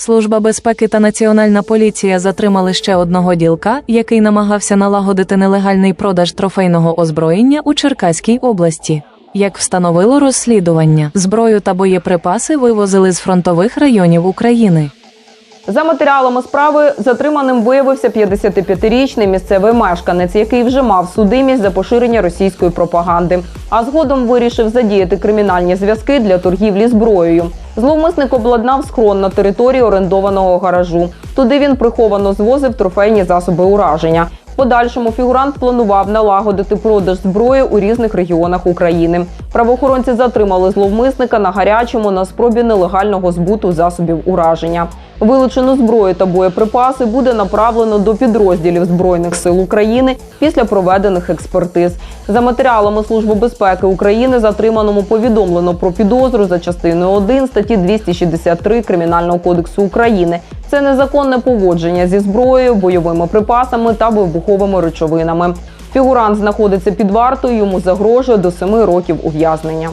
Служба безпеки та національна поліція затримали ще одного ділка, який намагався налагодити нелегальний продаж трофейного озброєння у Черкаській області. Як встановило розслідування, зброю та боєприпаси вивозили з фронтових районів України. За матеріалами справи затриманим виявився 55-річний місцевий мешканець, який вже мав судимість за поширення російської пропаганди, а згодом вирішив задіяти кримінальні зв'язки для торгівлі зброєю. Зловмисник обладнав схрон на території орендованого гаражу. Туди він приховано звозив трофейні засоби ураження. Подальшому фігурант планував налагодити продаж зброї у різних регіонах України. Правоохоронці затримали зловмисника на гарячому на спробі нелегального збуту засобів ураження. Вилучену зброю та боєприпаси буде направлено до підрозділів Збройних сил України після проведених експертиз. За матеріалами Служби безпеки України затриманому повідомлено про підозру за частиною 1 статті 263 Кримінального кодексу України. Це незаконне поводження зі зброєю, бойовими припасами та вибуховими речовинами. Фігурант знаходиться під вартою. Йому загрожує до 7 років ув'язнення.